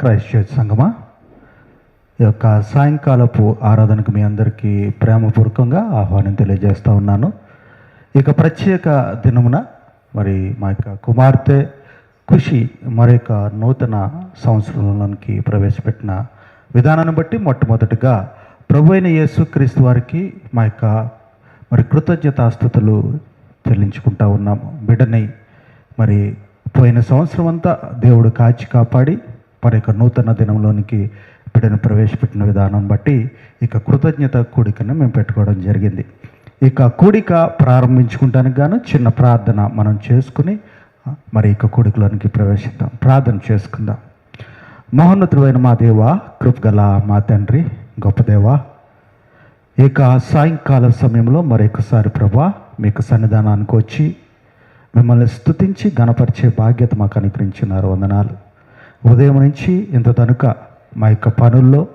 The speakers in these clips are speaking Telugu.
క్రైస్ట్ చర్చ్ సంగమా ఈ యొక్క సాయంకాలపు ఆరాధనకు మీ అందరికీ ప్రేమపూర్వకంగా ఆహ్వానం తెలియజేస్తూ ఉన్నాను. ఇక ప్రత్యేక దినమున మరి మా యొక్క కుమార్తె ఖుషి మరొక నూతన సంవత్సరంలోనికి ప్రవేశపెట్టిన విధానాన్ని బట్టి మొట్టమొదటిగా ప్రభు అయిన యేసుక్రీస్తు వారికి మా యొక్క మరి కృతజ్ఞతాస్థుతులు చెల్లించుకుంటా ఉన్నాము. బిడ్డని మరి పోయిన సంవత్సరం అంతా దేవుడు కాచి కాపాడి మరి యొక్క నూతన దినంలోనికి బిడ్డను ప్రవేశపెట్టిన విధానం బట్టి ఇక కృతజ్ఞత కూడికను మేము పెట్టుకోవడం జరిగింది. ఇక కూడిక ప్రారంభించుకుంటానికి గాను చిన్న ప్రార్థన మనం చేసుకుని మరి ఇక కూడికలోనికి ప్రవేశిద్దాం. ప్రార్థన చేసుకుందాం. మహోన్నతుడైన మా దేవ కృపగల మా తండ్రి గొప్ప దేవా ఇక సాయంకాల సమయంలో మరొకసారి ప్రభా మీకు సన్నిధానానికి వచ్చి మిమ్మల్ని స్థుతించి గణపరిచే బాధ్యత మాకు అనుగ్రహించినారు. వందనాలు. ఉదయం నుంచి ఇంత తనుక మా యొక్క పనుల్లో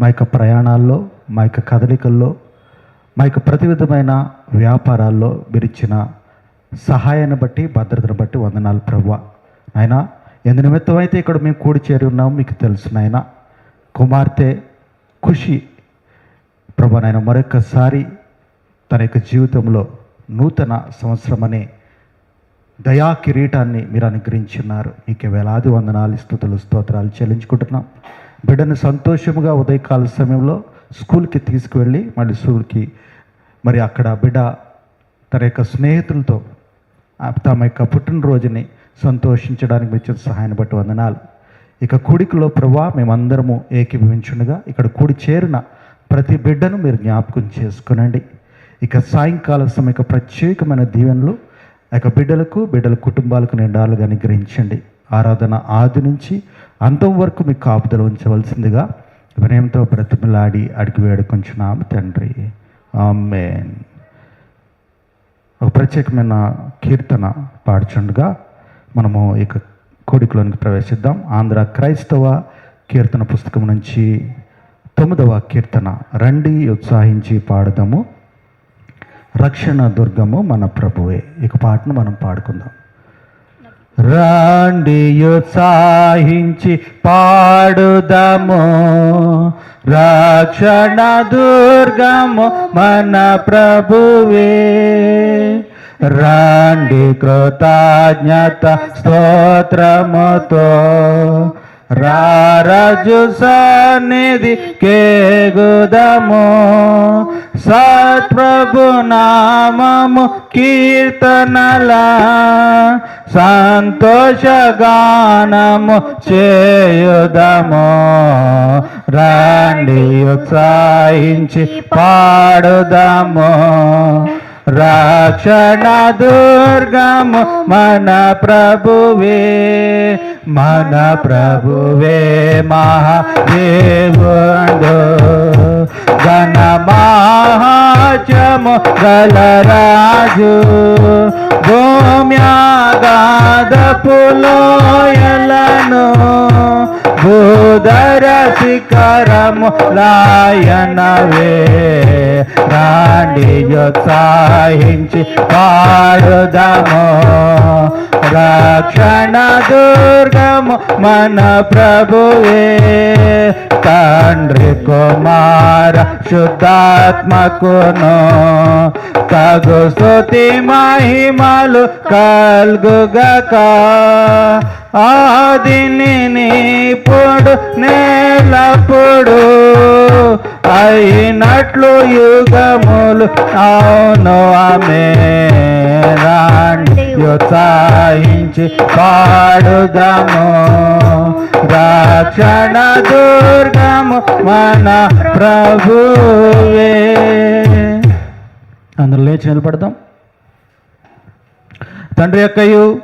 మా యొక్క ప్రయాణాల్లో మా యొక్క కదలికల్లో మా యొక్క ప్రతి విధమైన వ్యాపారాల్లో మీరిచ్చిన సహాయాన్ని బట్టి భద్రతను బట్టి వందనాలు ప్రభు ఆయన ఎందు అయితే ఇక్కడ మేము కూడి చేరి ఉన్నాము మీకు తెలుసు నాయన. కుమార్తె ఖుషి ప్రభా నాయన మరొకసారి తన యొక్క జీవితంలో నూతన సంవత్సరం అనే దయా కిరీటాన్ని మీరు అనుగ్రహించున్నారు నీకు వేలాది వందనాలు స్థుతులు స్తోత్రాలు చెల్లించుకుంటున్నాం. బిడ్డను సంతోషముగా ఉదయకాల సమయంలో స్కూల్కి తీసుకువెళ్ళి మళ్ళీ స్కూల్కి మరి అక్కడ బిడ్డ తన యొక్క స్నేహితులతో తమ యొక్క పుట్టినరోజుని సంతోషించడానికి మీరు సహాయాన్ని బట్టి వందనాలు. ఇక కూడికలో ప్రభా మేమందరము ఏకీభవించుండగా ఇక్కడ కూడి చేరిన ప్రతి బిడ్డను మీరు జ్ఞాపకం చేసుకునండి. ఇక సాయంకాల సమయ ప్రత్యేకమైన దీవెనలు ఆ యొక్క బిడ్డలకు బిడ్డల కుటుంబాలకు నిండాలుగా అనుగ్రహించండి. ఆరాధన ఆది నుంచి అంతం వరకు మీకు కాపుదల ఉంచవలసిందిగా వినయంతో బ్రతిమలాడి అడిగి వేడుకుంటున్నాము తండ్రి. ఆమెన్. ఒక ప్రత్యేకమైన కీర్తన పాడుచుండగా మనము ఇక కోడికలోనికి ప్రవేశిద్దాం. ఆంధ్ర క్రైస్తవ కీర్తన పుస్తకం నుంచి తొమ్మిదవ కీర్తన. రండి ఉత్సాహించి పాడుదాము. రక్షణ దుర్గము మన ప్రభువే. ఇక పాటను మనం పాడుకుందాం. రాండి ఉత్సాహించి పాడుదము. రక్షణ దుర్గము మన ప్రభువే. రాండి కృతజ్ఞత స్తోత్రముతో. రారజు సన్నిధి కేగుదము. సత్ప్రభు నామము కీర్తనలా. సంతోషగానము చేయుదము. రాండి ఉత్సాహించి పాడుదము. రక్షణ దుర్గము మన ప్రభువే మన ప్రభువే మహాదేవుడు. గణ మహాచము గలరాజు భూమ్యాగాద పులోయలను భూధర శిఖరము లాయనవే. రాండి ఉత్సాహించి పాడుదము. రక్షణ దుర్గము మన ప్రభువే. తండ్రి కుమార శుద్ధాత్మకును. తగు స్థుతి మహిమలు కల్గుగక. ఆదిని పొడు నేలప్పుడు అయినట్లు యుగములు అవును ఆమె రాండి ఉత్సాహించి పాడుదము. రక్షణ దుర్గము మన ప్రభువే. అందరూ లేచి నిలబడదాం. తండ్రి యొక్కయు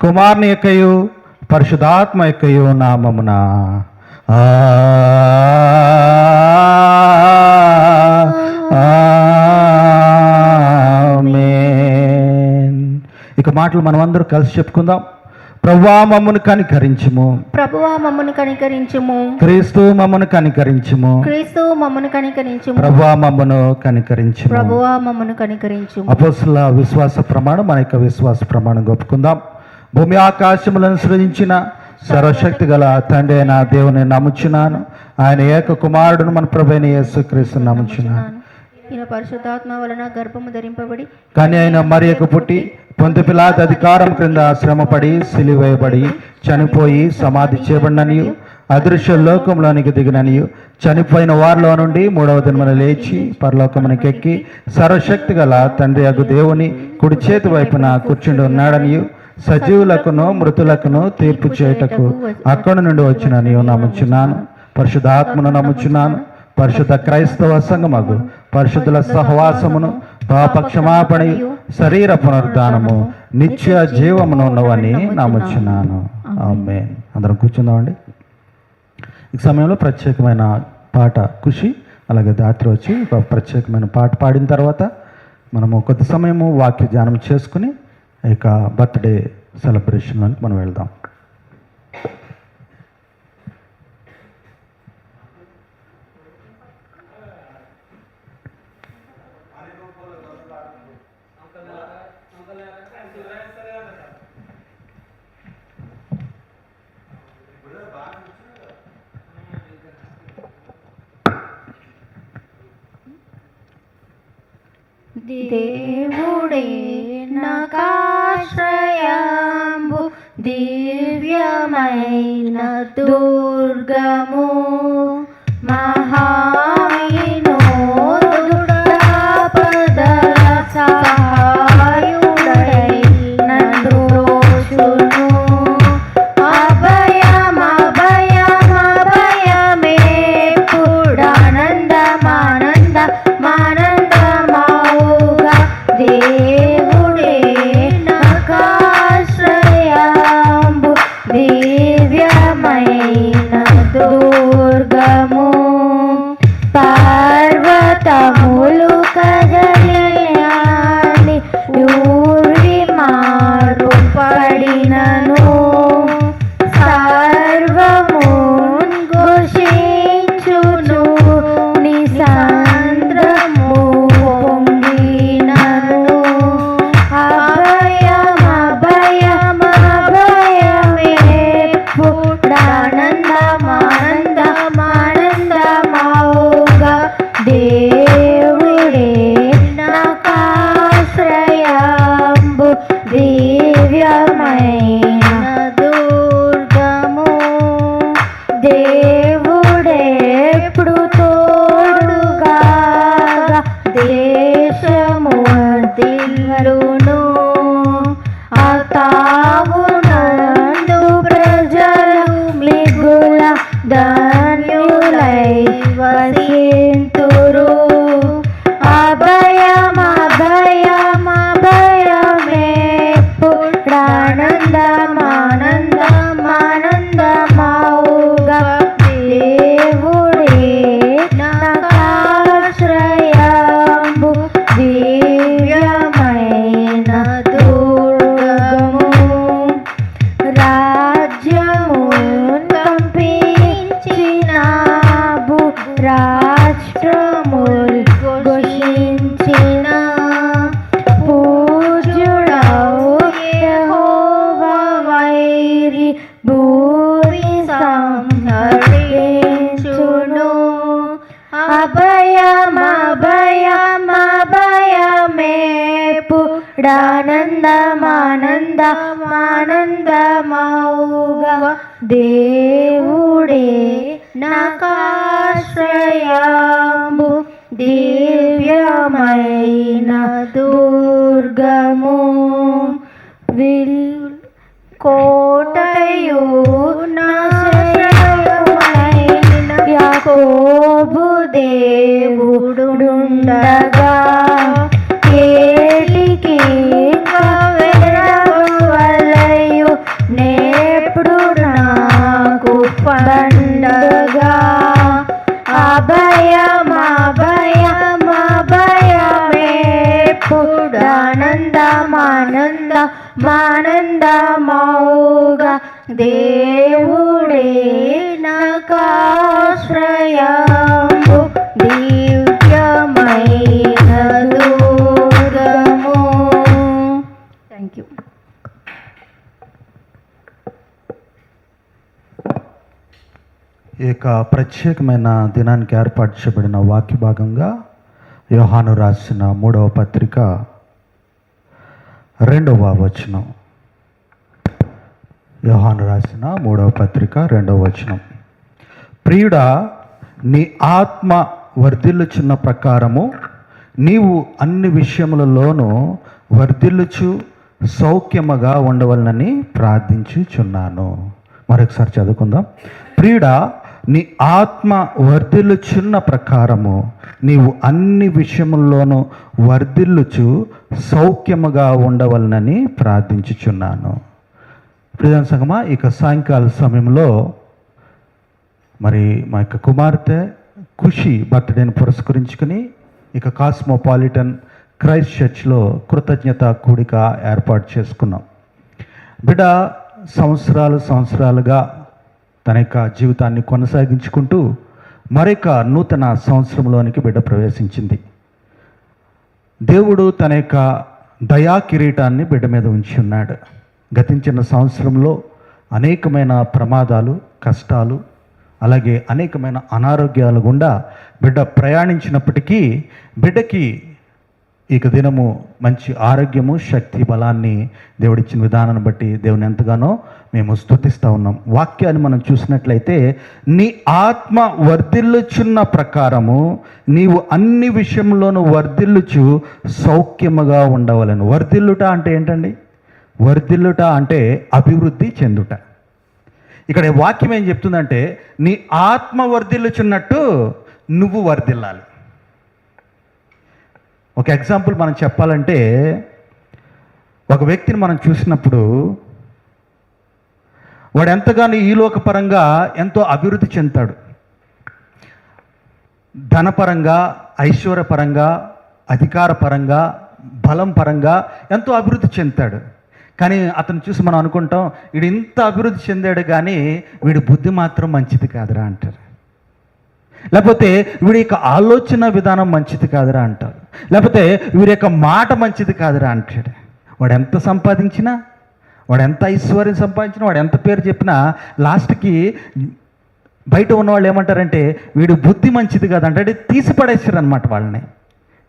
కుమారుని యొక్కయు పరిశుధాత్మ యొక్కయు నామమున. ఆ ఇక మాటలు మనమందరూ కలిసి చెప్పుకుందాం. ప్రవ్వా మమ్మను కనికరించుము. ప్రభువా మమ్మను కనికరించుము. క్రీస్తు మమ్మను కనికరించుము. క్రీస్తు మమ్మను కనికరించుము. ప్రవ్వా మమ్మను కనికరించుము. ప్రభువా మమ్మను కనికరించుము. అపోస్తుల విశ్వాస ప్రమాణం మన యొక్క విశ్వాస ప్రమాణం ఒప్పుకుందాం భూమి ఆకాశములను సృజించిన సర్వశక్తి గల తండ్రి అయిన దేవుని నమ్ముచున్నాను. ఆయన ఏక కుమారుడును మన ప్రభైన యేసుక్రీస్తు నమ్ముచున్నాను. ఈయన పరిశుద్ధాత్మ వలన గర్భము ధరింపబడి కానీ ఆయన మరియకు పుట్టి పొంతు పిలాత్ అధికారం క్రింద శ్రమపడి సిలివేయబడి చనిపోయి సమాధి చేయబడిననియు అదృశ్య లోకంలోనికి దిగిననియు. చనిపోయిన వారిలో నుండి మూడవ దినమున లేచి పరలోకమునికి ఎక్కి సర్వశక్తి గల తండ్రి అగు దేవుని కుడి చేతి వైపున కూర్చుండి ఉన్నాడనియు. సజీవులకును మృతులకును తీర్పు చేయుటకు అక్కడి నుండి వచ్చిన నమ్ముచున్నాను. పరిశుద్ధాత్మను నమ్ముచున్నాను. పరిశుద్ధ క్రైస్తవ సంగమగు పరిశుద్ధుల సహవాసమును పాప క్షమాపణ శరీర పునరుద్ధానము నిత్య జీవమును ఉన్నవని నమ్ముచున్నాను. ఆమె అందరం కూర్చుందామండి. ఈ సమయంలో ప్రత్యేకమైన పాట ఖుషి అలాగే దాత్రి వచ్చి ఒక ప్రత్యేకమైన పాట పాడిన తర్వాత మనము కొద్ది సమయము వాక్య ధ్యానం చేసుకుని ఇక బర్త్డే సెలబ్రేషన్లోకి మనం వెళ్దాం. దేవుడే నాకాశ్రయాంబు దివ్యమైన దుర్గము మహావినోదుడాపదల ప్రత్యేకమైన దినానికి ఏర్పాటు చేయబడిన వాక్య భాగంగా యోహాను రాసిన మూడవ పత్రిక రెండవ వచనం. యోహాను రాసిన మూడవ పత్రిక రెండవ వచనం. ప్రియుడా నీ ఆత్మ వర్ధిల్లుచున్న ప్రకారము నీవు అన్ని విషయములలోనూ వర్ధిల్లుచు సౌఖ్యముగా ఉండవలనని ప్రార్థించుచున్నాను. మరొకసారి చదువుకుందాం. ప్రియుడా నీ ఆత్మ వర్ధిల్లుచున్న ప్రకారము నీవు అన్ని విషయముల్లోనూ వర్ధిల్లుచు సౌఖ్యముగా ఉండవలనని ప్రార్థించుచున్నాను. ప్రియం సంగమా ఇక సాయంకాల సమయంలో మరి మా యొక్క కుమార్తె ఖుషి బర్త్డేని పురస్కరించుకుని ఇక కాస్మోపాలిటన్ క్రైస్ట్ చర్చ్లో కృతజ్ఞత కూడిక ఏర్పాటు చేసుకున్నాం. బిడ్డ సంవత్సరాలు సంవత్సరాలుగా తన యొక్క జీవితాన్ని కొనసాగించుకుంటూ మరొక నూతన సంవత్సరంలోనికి బిడ్డ ప్రవేశించింది. దేవుడు తన యొక్క దయా కిరీటాన్ని బిడ్డ మీద ఉంచి ఉన్నాడు. గతించిన సంవత్సరంలో అనేకమైన ప్రమాదాలు కష్టాలు అలాగే అనేకమైన అనారోగ్యాలు గుండా బిడ్డ ప్రయాణించినప్పటికీ బిడ్డకి ఇక దినము మంచి ఆరోగ్యము శక్తి బలాన్ని దేవుడిచ్చిన విధానాన్ని బట్టి దేవుని ఎంతగానో మేము స్తుతిస్తూ ఉన్నాం. వాక్యాన్ని మనం చూసినట్లయితే నీ ఆత్మ వర్ధిల్లుచున్న ప్రకారము నీవు అన్ని విషయంలోనూ వర్ధిల్లుచు సౌఖ్యముగా ఉండవలను. వర్ధిల్లుట అంటే ఏంటండి? వర్ధిల్లుట అంటే అభివృద్ధి చెందుట. ఇక్కడ వాక్యం ఏం చెప్తుందంటే నీ ఆత్మ వర్ధిల్లుచున్నట్టు నువ్వు వర్ధిల్లాలి. ఒక ఎగ్జాంపుల్ మనం చెప్పాలంటే ఒక వ్యక్తిని మనం చూసినప్పుడు వాడు ఎంతగానో ఈ లోకపరంగా ఎంతో అభివృద్ధి చెందుతాడు. ధనపరంగా ఐశ్వర్యపరంగా అధికారపరంగా బలం పరంగా ఎంతో అభివృద్ధి చెందుతాడు. కానీ అతను చూసి మనం అనుకుంటాం వీడు ఇంత అభివృద్ధి చెందాడు కానీ వీడి బుద్ధి మాత్రం మంచిది కాదురా అంటారు. లేకపోతే వీడి యొక్క ఆలోచన విధానం మంచిది కాదురా అంటారు లేకపోతే వీడి యొక్క మాట మంచిది కాదురా అంటాడు. వాడు ఎంత సంపాదించినా వాడు ఎంత ఐశ్వర్యం సంపాదించినా వాడు ఎంత పేరు చెప్పినా లాస్ట్కి బయట ఉన్న వాళ్ళు ఏమంటారంటే వీడు బుద్ధి మంచిది కాదంటే అంటే తీసి పడేసారు అనమాట వాళ్ళని.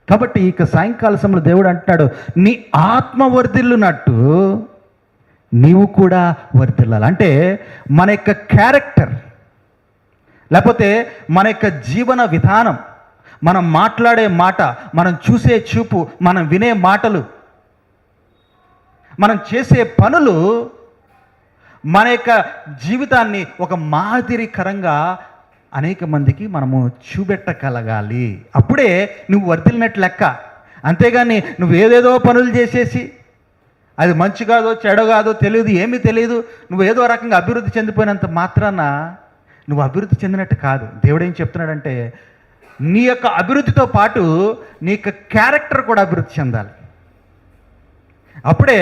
కాబట్టి ఇక సాయంకాల సమయంలో దేవుడు అంటున్నాడు నీ ఆత్మ వర్ధిల్లునట్టు నీవు కూడా వర్ధిల్లాలి. అంటే మన యొక్క క్యారెక్టర్ లేకపోతే మన యొక్క జీవన విధానం మనం మాట్లాడే మాట మనం చూసే చూపు మనం వినే మాటలు మనం చేసే పనులు మన యొక్క జీవితాన్ని ఒక మాదిరికరంగా అనేక మందికి మనము చూపెట్టగలగాలి. అప్పుడే నువ్వు వర్దిలినట్టు లెక్క. అంతేగాని నువ్వు ఏదేదో పనులు చేసేసి అది మంచి కాదో చెడు కాదో తెలియదు ఏమీ తెలియదు నువ్వు ఏదో రకంగా అభివృద్ధి చెందిపోయినంత మాత్రాన నువ్వు అభివృద్ధి చెందినట్టు కాదు. దేవుడు ఏం చెప్తున్నాడంటే నీ యొక్క అభివృద్ధితో పాటు నీ యొక్క క్యారెక్టర్ కూడా అభివృద్ధి చెందాలి. అప్పుడే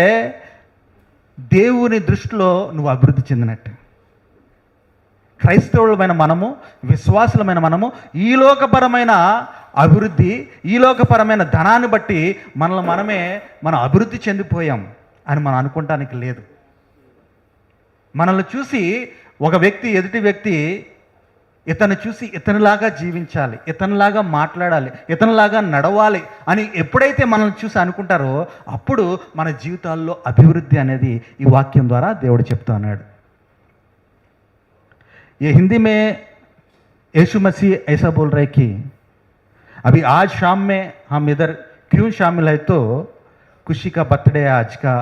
దేవుని దృష్టిలో నువ్వు అభివృద్ధి చెందినట్టు. క్రైస్తవులమైన మనము విశ్వాసులమైన మనము ఈ లోకపరమైన అభివృద్ధి ఈ లోకపరమైన ధనాన్ని బట్టి మనల్ని మనమే మనం అభివృద్ధి చెందిపోయాం అని మనం అనుకోవటానికి లేదు. మనల్ని చూసి ఒక వ్యక్తి ఎదుటి వ్యక్తి ఇతను చూసి ఇతనిలాగా జీవించాలి ఇతనిలాగా మాట్లాడాలి ఇతనిలాగా నడవాలి అని ఎప్పుడైతే మనల్ని చూసి అనుకుంటారో అప్పుడు మన జీవితాల్లో అభివృద్ధి అనేది ఈ వాక్యం ద్వారా దేవుడు చెప్తా ఉన్నాడు ये हिंदी में यीशु मसीह ऐसा बोल रहे कि अभी आज शाम में हम इधर क्यों शामिल है तो खुशी का बर्थडे है आज का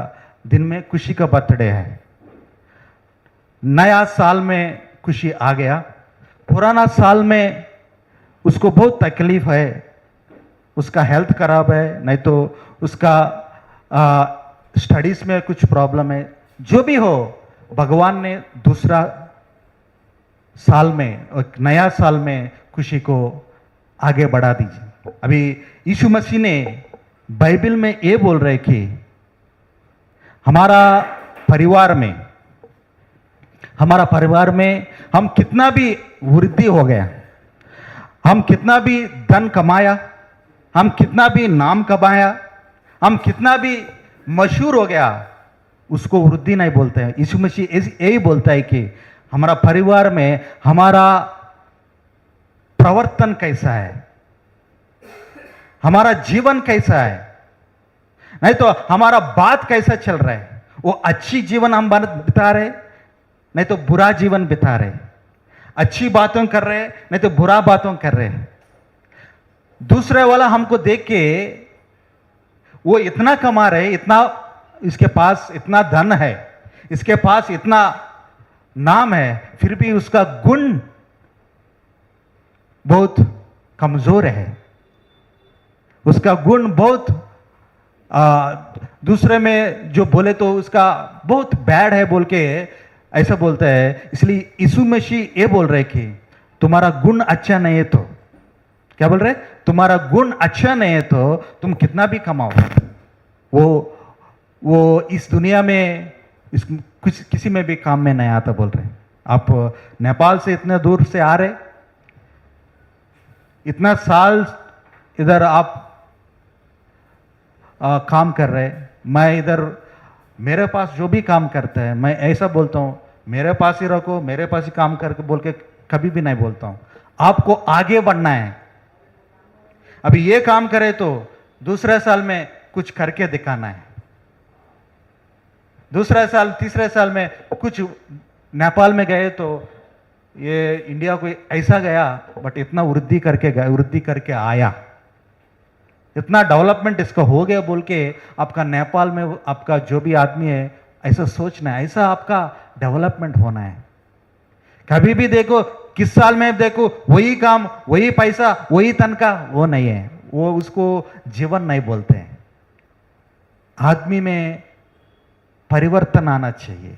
दिन में खुशी का बर्थडे है नया साल में खुशी आ गया। पुराना साल में उसको बहुत तकलीफ़ है। उसका हेल्थ खराब है, नहीं तो उसका स्टडीज़ में कुछ प्रॉब्लम है। जो भी हो, भगवान ने दूसरा साल में एक नया साल में खुशी को आगे बढ़ा दीजिए। अभी यीशु मसीह ने बाइबल में ये बोल रहे कि, हमारा परिवार में हमारा परिवार में हम कितना भी वृद्धि हो गया, हम कितना भी धन कमाया, हम कितना भी नाम कमाया, हम कितना भी मशहूर हो गया, उसको वृद्धि नहीं बोलते हैं। यीशु मसीह यही बोलता है कि हमारा परिवार में हमारा प्रवर्तन कैसा है? हमारा जीवन कैसा है? नहीं तो हमारा बात कैसा चल रहा है? वो अच्छी जीवन हम बिता रहे नहीं तो बुरा जीवन बिता रहे अच्छी बातों कर रहे नहीं तो बुरा बातों कर रहे दूसरे वाला हमको देख के वो इतना कमा रहे इतना इसके पास इतना धन है इसके पास इतना नाम है फिर भी उसका गुण बहुत कमज़ोर है। उसका गुण बहुत आ, दूसरे में जो बोले तो उसका बहुत बैड है बोल के ऐसा बोलता है इसलिए यीशु मसीह ये बोल रहे कि तुम्हारा गुण अच्छा नहीं है तो। क्या बोल रहे? तुम्हारा गुण अच्छा नहीं है तो तुम कितना भी कमाओ। वो वो इस दुनिया में इस कुछ किसी में भी काम में नहीं आता बोल रहे। आप नेपाल से इतने दूर से आ रहे। इतना साल इधर आप आ, काम कर रहे। मैं इधर मेरे पास जो भी काम करता है, मैं ऐसा बोलता हूँ, मेरे पास ही रखो, मेरे पास ही काम करके बोल के कभी भी नहीं बोलता हूँ। आपको आगे बढ़ना है। अभी ये काम करे तो दूसरे साल में कुछ करके दिखाना है। दूसरा साल, तीसरे साल में कुछ नेपाल में गए तो ये इंडिया को ऐसा गया, बट इतना वृद्धि करके गया वृद्धि करके आया। इतना डेवलपमेंट इसका हो गया बोल के आपका नेपाल में आपका जो भी आदमी है, ऐसा सोचना है, ऐसा आपका डेवलपमेंट होना है। कभी भी देखो, किस साल में देखो, वही काम, वही पैसा, वही तनख्वाह वो नहीं है। वो उसको जीवन नहीं बोलते हैं। आदमी में परिवर्तन आना चाहिए।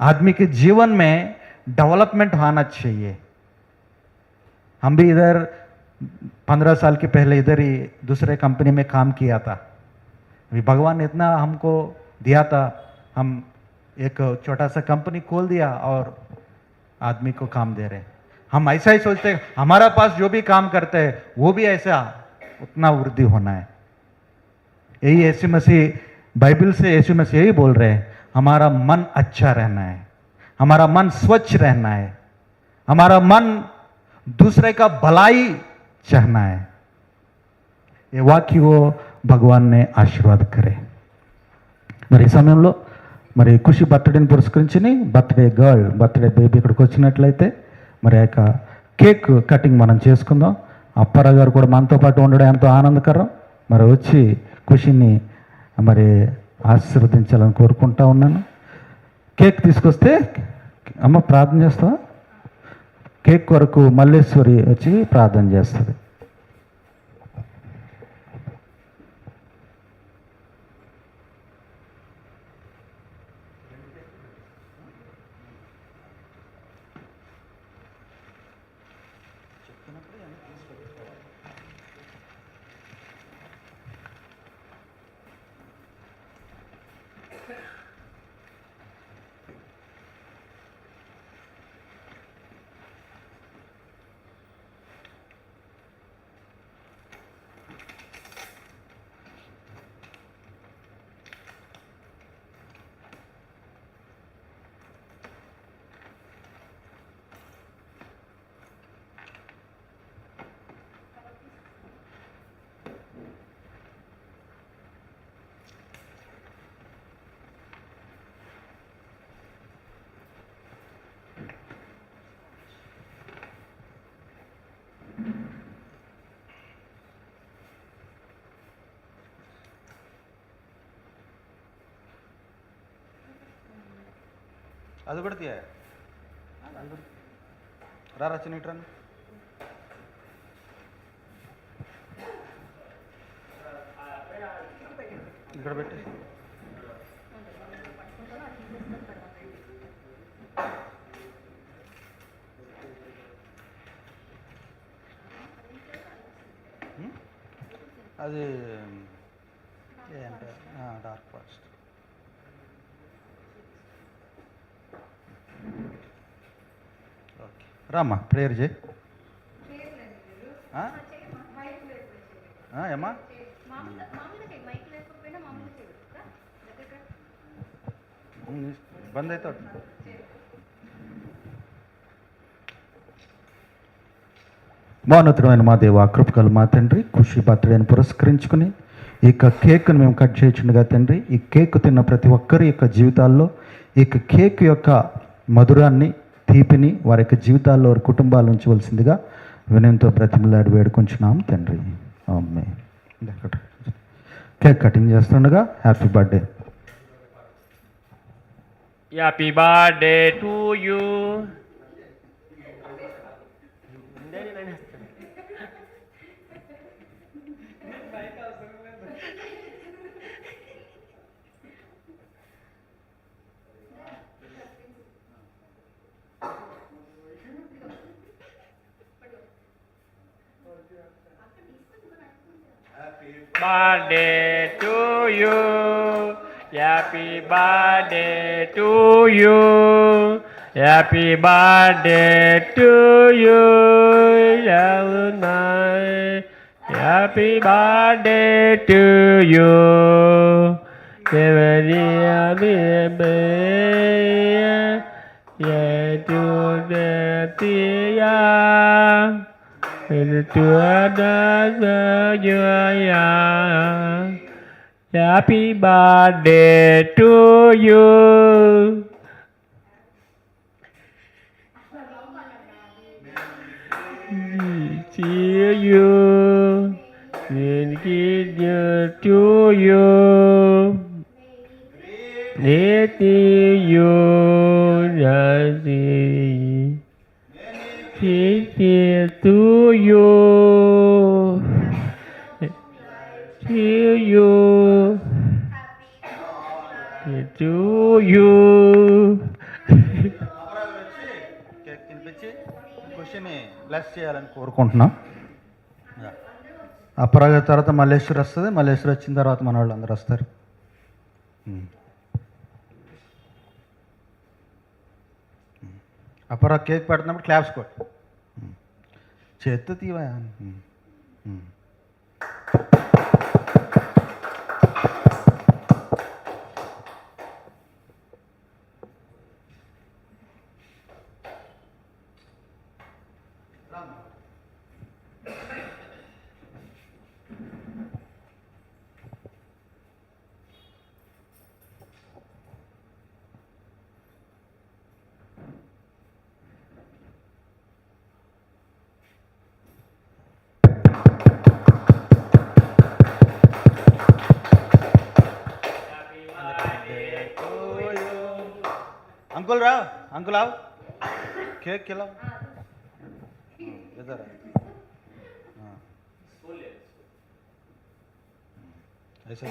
आदमी के जीवन में डेवलपमेंट आना चाहिए। हम भी इधर पंद्रह साल के पहले इधर ही दूसरे कंपनी में काम किया था। अभी भगवान इतना हमको दिया था, हम एक छोटा सा कंपनी खोल दिया और आदमी को काम दे रहे हम ऐसा ही सोचते हैं, हमारा पास जो भी काम करते हैं, वो भी ऐसा, उतना वृद्धि होना है। यही ऐसी मसीह, बाइबल से यीशु मसीह यही बोल रहे हैं, हमारा मन अच्छा रहना है, हमारा मन स्वच्छ रहना है, हमारा मन दूसरे का भलाई चाहना है ये వాక్య భగవాన్నే ఆశీర్వాద కరే మరి ఈ సమయంలో మరి Khushi బర్త్డేని పురస్కరించుని birthday girl birthday baby ఇక్కడికి వచ్చినట్లయితే మరి ఆ యొక్క కేక్ కటింగ్ మనం చేసుకుందాం అప్పారావు గారు కూడా మనతో పాటు ఉండడం ఎంతో ఆనందకరం మరి వచ్చి ఖుషిని మరి ఆశీర్వదించాలని కోరుకుంటా ఉన్నాను కేక్ తీసుకొస్తే అమ్మ ప్రార్థన చేస్తావా కేక్ కొరకు మల్లేశ్వరి వచ్చి ప్రార్థన చేస్తుంది. అది కూడా తీయ రా రచన ఇట్రా ఇక్కడ పెట్టి హ్మ్? అది రామ్మా ప్రేయర్ చేయి ఆ? ఆ, ఏమ్మా ఉమ్, అయితే అవుతుంది. మా దేవ కృపకలు మా తండ్రి ఖుషి బర్త్డేని పురస్కరించుకుని ఈ కేక్ను మేము కట్ చేయించుండగా తండ్రి ఈ కేక్ తిన్న ప్రతి ఒక్కరి యొక్క జీవితాల్లో ఈ కేక్ యొక్క మధురాన్ని తీపిని వారి యొక్క జీవితాల్లో వారి కుటుంబాలు ఉంచవలసిందిగా వినయంతో ప్రతిమలాడి వేడుకుంటున్నాం తండ్రి. అమ్మే కేక్ కటింగ్ చేస్తుండగా happy birthday. Happy birthday to you. Birthday to you. Happy birthday to you. Happy birthday to you. Yalunai. Happy birthday to you. Yeah, to the chúa đã sơ dưa ya ya pi ba đề chúa dư chỉ dư nên khi dư chúa dư để ti dư ra gì chỉ to you. To you. To you. Cake bless చేయాలని కోరుకుంటున్నాం. అపరాగ తర్వాత మల్లేశ్వరి వస్తుంది. మల్లేశ్వర్ వచ్చిన తర్వాత మన వాళ్ళు అందరు వస్తారు అపరా కేక్ పెడుతున్నప్పుడు క్లాప్స్ కొట్టు. 제뜻이와야 한. 음. 음. అంకుల్ రా అంకుల్ ఆవు. కేక్ కిలా ఇద్దరా? ఐసా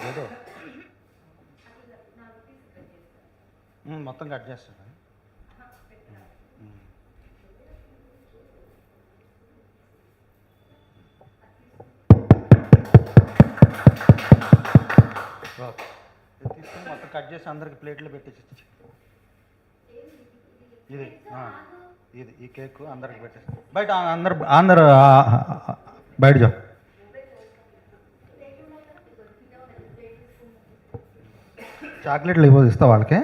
మొత్తం కట్ చేస్తాను తీసుకుని మొత్తం కట్ చేసి అందరికి ప్లేట్లు పెట్టేసి ఇది ఇది ఈ కేక్ అందరికి పెట్టేసి. బయట అందరు అందరు బయట జా చాక్లెట్లు ఇవ్వదు ఇస్తా వాళ్ళకి?